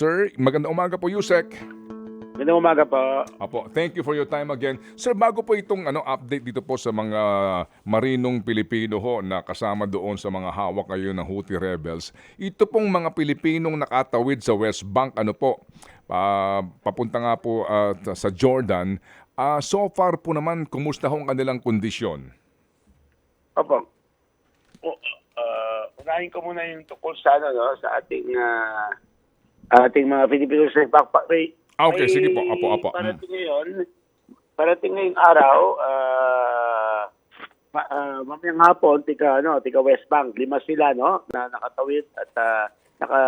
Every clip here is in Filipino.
Sir, magandang umaga po, Yusek. Magandang umaga po. Apo, thank you for your time again. Sir, bago po itong ano update dito po sa mga marinong Pilipino ho na kasama doon sa mga hawak ngayon ng Houthi rebels, ito pong mga Pilipinong nakatawid sa West Bank, ano po, pa- papunta nga po ah, sa Jordan, Ah, so far po naman, kumusta ho ang kanilang kondisyon? Opo. Uh, unahin ko muna yung tungkol sa, ano, no, sa ating uh, ating mga Filipino sa backpack. May, Ah, okay, may sige po. Apo, apo. Mm. Parating ngayon, parating ngayong araw, uh, ma, uh, mamayang hapon, tika, ano, tika West Bank, lima sila, no, na nakatawid at uh, naka,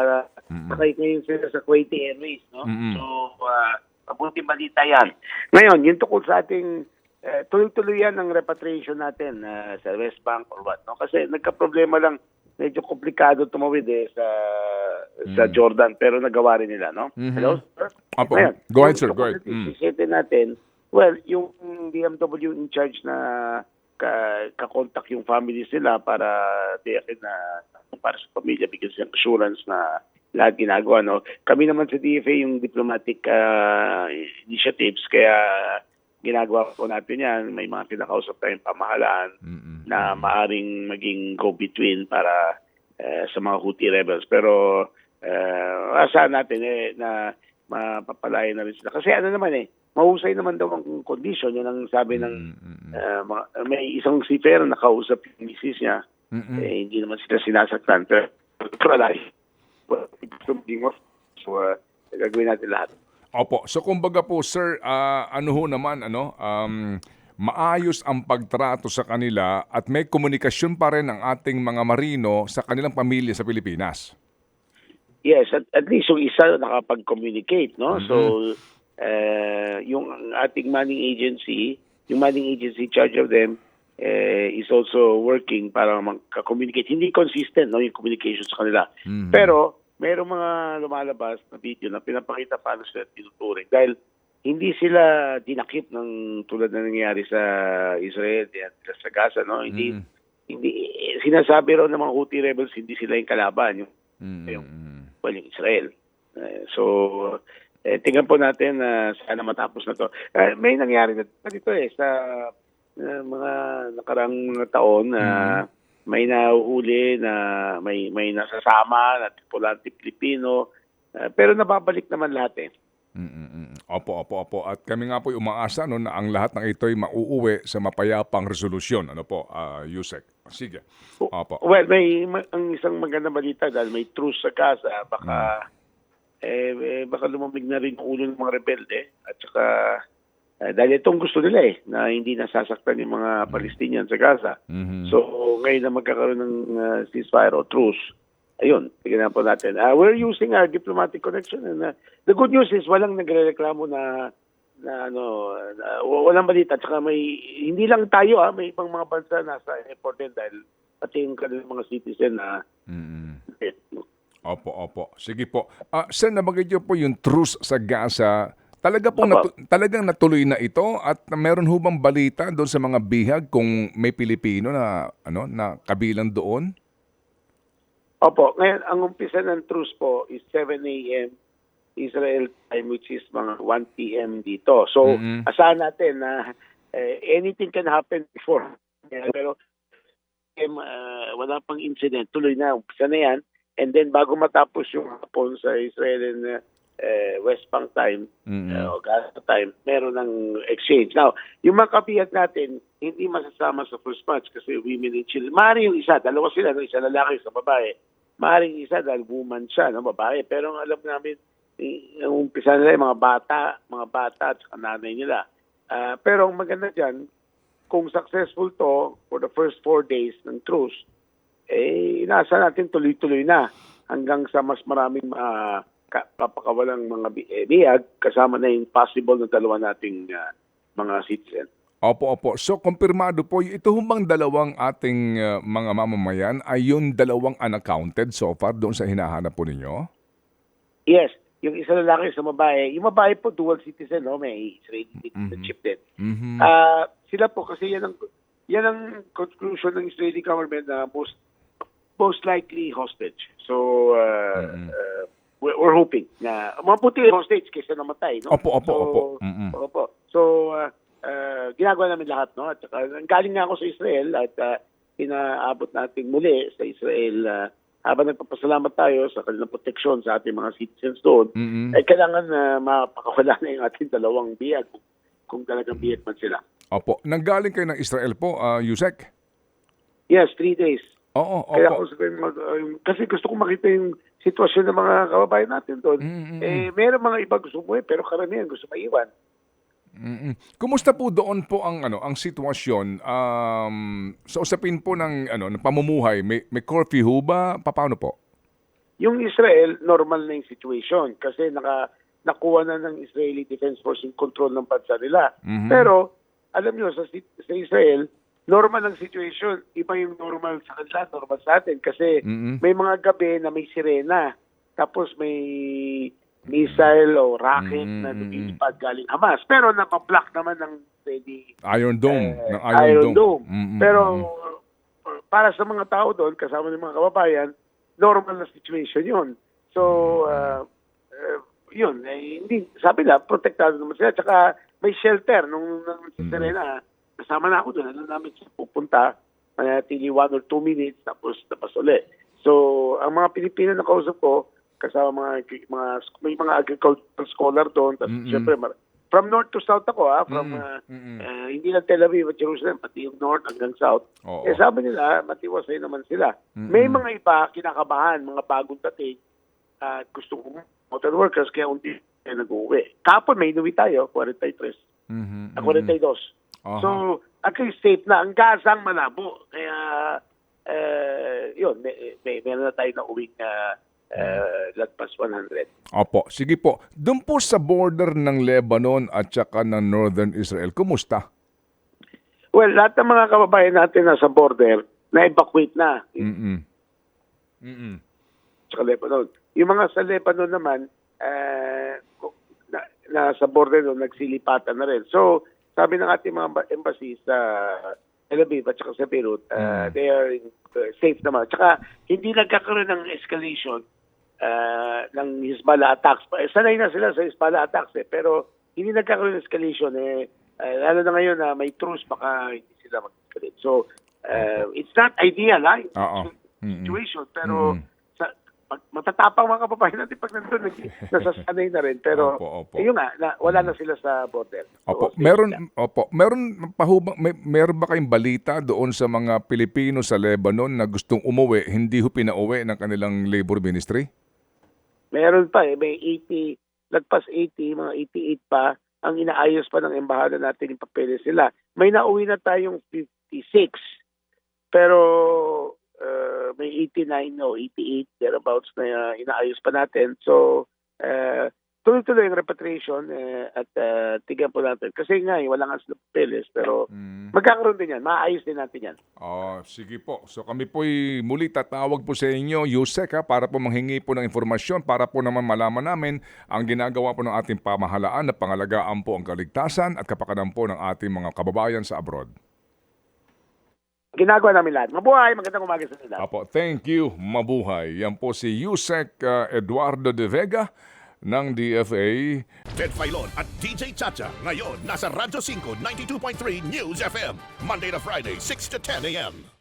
ngayon sila sa Kuwaiti Airways, no? Mm-mm. So, uh, mabuting balita yan. Ngayon, yung tungkol sa ating eh, tuloy-tuloy yan ang repatriation natin uh, sa West Bank or what. No? Kasi nagka-problema lang, medyo komplikado tumawid eh sa sa Jordan pero nagawa rin nila, no? Mhm. Hello, sir? Apo. Ngayon, Go ahead, sir. Go ahead. Mm. isipin natin, well, yung BMW in charge na ka, kakontak yung family sila para tiyakin na para sa pamilya because yung assurance na lahat ginagawa. No? Kami naman sa DFA yung diplomatic uh, initiatives kaya ginagawa po natin yan. May mga kinakausap tayong pamahalaan Mm-mm. na maaring maging go-between para eh, sa mga Houthi rebels. Pero uh, asahan natin eh, na mapapalayan na rin sila. Kasi ano naman eh, mahusay naman daw ang condition. Yan ang sabi ng Mm-mm. eh, mga, may isang seafarer na nakausap yung misis niya. Mm-mm. Eh, hindi naman sila sinasaktan. Pero wala. Well, So, uh, gagawin natin lahat. Opo. So kumbaga po sir, ah, ano ho naman ano, um, maayos ang pagtrato sa kanila at may komunikasyon pa rin ang ating mga marino sa kanilang pamilya sa Pilipinas. Yes, at, at least yung isa nakapag-communicate, no? Mhm. So, uh, yung ating manning agency, yung manning agency charge of them, eh, is also working para magka-communicate. Hindi consistent, no, yung communication sa kanila. Mhm. Pero, merong mga lumalabas na video na pinapakita paano sila tinuturing. Dahil hindi sila dinakip ng tulad na nangyayari sa Israel at sa Gaza, no? Hindi, Mhm. hindi, sinasabi raw ng mga Houthi rebels, hindi sila yung kalaban. Yung Mm, Yung- mm. well, yung Israel. Eh, so, eh, tingnan po natin na sana matapos na to. Eh, may nangyari na dito eh sa eh, mga nakarang mga taon na may nahuhuli na may may nasasama na tripulante Pilipino eh, pero nababalik naman lahat eh. Mm, mm, mm. Opo, opo, opo. At kami nga po umaasa no, na ang lahat ng ito ay mauuwi sa mapayapang resolusyon. Ano po, ah, Yusek? Sige. Opo. Well, may ma- ang isang magandang balita dahil may truce sa Gaza, baka eh, eh, baka lumamig na rin ulo ng mga rebelde at saka eh, dahil itong gusto nila eh na hindi nasasaktan yung mga Palestinian sa Gaza. Mhm. So ngayon na magkakaroon ng uh, ceasefire o truce, ayun, tignan po natin. Uh, we're using our diplomatic connection and uh, the good news is walang nagrereklamo na na ano, na, walang balita. Tsaka may, hindi lang tayo ah, may ibang mga bansa nasa airport din dahil pati yung kanilang mga citizen na Mm, mm. eh, Opo, opo. Sige po. Ah, sir, nabagay niyo po yung truce sa Gaza. Talaga po Opo. natu- talagang natuloy na ito at meron ho bang balita doon sa mga bihag kung may Pilipino na ano na kabilang doon? Opo, ngayon ang umpisa ng truce po is 7 a.m. Israel time which is mga 1 p.m. dito. So, Mhm. asahan natin na eh, anything can happen before. Pero um, uh, wala pang incident, tuloy na, umpisa na yan. And then bago matapos yung hapon sa Israel and uh, eh, West Bank time, Mhm. uh, o Gaza time, meron ng exchange. Now, yung mga kabihag natin, hindi masasama sa first match kasi women and children. Maaari yung isa, dalawa sila, no? isa lalaki, isa babae. Maaring isa dahil woman siya, no? babae. Pero ang alam namin, eh, ang umpisa nila yung mga bata, mga bata at saka nanay nila. Ah, pero ang maganda dyan, kung successful to for the first four days ng truce, eh, inasa natin tuloy-tuloy na hanggang sa mas maraming uh, papakawalang mga bi- eh, bihag kasama na yung possible na dalawa nating ah, mga citizen. Opo, opo. So, kumpirmado po, ito humang dalawang ating uh, mga mamamayan ay yung dalawang unaccounted so far doon sa hinahanap po ninyo? Yes, yung isa lalaki sa babae, yung babae po dual citizen, no? may Israeli citizenship din. Mhm. Ah, sila po kasi yan ang yan ang conclusion ng Israeli government na most most likely hostage. So uh, Mhm. uh, we're, we're hoping na mabuti yung hostage kaysa namatay. No? Opo, opo, so, opo. Mm-mm. Opo. So, uh, uh, ginagawa namin lahat. No? At saka, galing nga ako sa Israel at uh, inaabot natin muli sa Israel uh, habang nagpapasalamat tayo sa kanilang proteksyon sa ating mga citizens doon, Mm-mm. eh kailangan na mapakawala na yung ating dalawang biyag kung, kung talagang biyag man sila. Opo. Nanggaling kayo ng Israel po, uh, Yusek? Yes, three days. Oo, Kaya opo. ako sabihin, mag, uh, kasi gusto ko makita yung sitwasyon ng mga kababayan natin doon. Mm, mm, Eh, meron mga iba gusto mo pero karamihan gusto maiwan. Mm-mm. Kumusta po doon po ang ano ang sitwasyon um, sa usapin po ng ano ng pamumuhay may may curfew ho ba paano po? Yung Israel, normal na yung situation kasi naka, nakuha na ng Israeli Defense Force yung control ng bansa nila. Mhm. Pero, alam nyo, sa, sa Israel, normal ang situation. Iba yung normal sa kanila, normal sa atin. Kasi Mm-mm. may mga gabi na may sirena. Tapos may missile o rocket Mm, na lumilipad galing Hamas. Pero napablock naman ng ready Iron Dome, eh, ng Iron, Dome. Mm-mm. Pero uh, para sa mga tao doon, kasama ng mga kababayan, normal na situation yun. So, uh, uh, yun, eh, hindi, sabi na, protektado naman sila. Tsaka may shelter nung, nung si Serena, kasama na ako doon. Alam namin siya pupunta, manatili one or two minutes, tapos tapos ulit. So, ang mga Pilipino na kausap ko, kasama mga, mga may mga agricultural scholar doon, tapos Mm-mm. syempre, from north to south ako, ah, from Mm, uh, mm-mm. uh, hindi lang Tel Aviv at Jerusalem, pati yung north hanggang south. Oo. Eh sabi nila, matiwasay naman sila. Mm-mm. May mga iba, kinakabahan, mga bagong dating, at gusto ko motor workers, kaya unti eh, nag-uwi. Kapon may inuwi tayo, 43, Mhm, mm 42. Aha. So, at least safe na. Ang gasang malabo. Kaya, eh, yun, may, may, meron na tayo na uwing uh, uh, lagpas 100. Opo, sige po. Doon po sa border ng Lebanon at saka ng Northern Israel, kumusta? Well, lahat ng mga kababayan natin nasa border, na-evacuate na. Mm-mm. Mm-mm. sa Lebanon. Yung mga sa Lebanon naman, eh, na, nasa border doon, nagsilipatan na rin. So, sabi ng ating mga ba- embassy sa Tel Aviv at saka sa Beirut, uh, they are in, uh, safe naman. Tsaka, hindi nagkakaroon ng escalation uh, ng Hezbollah attacks. Eh, Sanay na sila sa Hezbollah attacks eh, pero hindi nagkakaroon ng escalation eh. eh, lalo na ngayon na may truce, baka hindi sila mag-escalate. So, uh, it's not ideal, ha? It's Oo. Mm-mm. situation. Pero Mm. Pag, matatapang mga kababayan natin pag nandun, nag, nasasanay na rin. Pero Opo, opo. yun nga, na, wala na sila sa border. Opo, So, meron sila. opo, meron pa ho ba, may, meron ba kayong balita doon sa mga Pilipino sa Lebanon na gustong umuwi, hindi ho pinauwi ng kanilang labor ministry? Meron pa eh, may 80, lagpas 80, mga 88 pa, ang inaayos pa ng embahada natin yung papeles nila. May nauwi na tayong 56, pero uh, may 89 o 88 thereabouts na uh, inaayos pa natin. So, uh, tuloy-tuloy yung repatriation eh, at uh, tignan po natin. Kasi nga, eh, wala nga sila papeles, pero Mm. magkakaroon din yan. Maayos din natin yan. Oh, sige po. So kami po'y muli tatawag po sa inyo, Yusek, ha, para po manghingi po ng informasyon para po naman malaman namin ang ginagawa po ng ating pamahalaan na pangalagaan po ang kaligtasan at kapakanan po ng ating mga kababayan sa abroad. Ginagawa namin lahat. Mabuhay, magandang umaga sa nila. Apo, thank you. Mabuhay. Yan po si Yusek uh, Eduardo de Vega ng DFA. Ted Filon at DJ Chacha. Ngayon, nasa Radyo 5, 92.3 News FM. Monday to Friday, 6 to 10 a.m.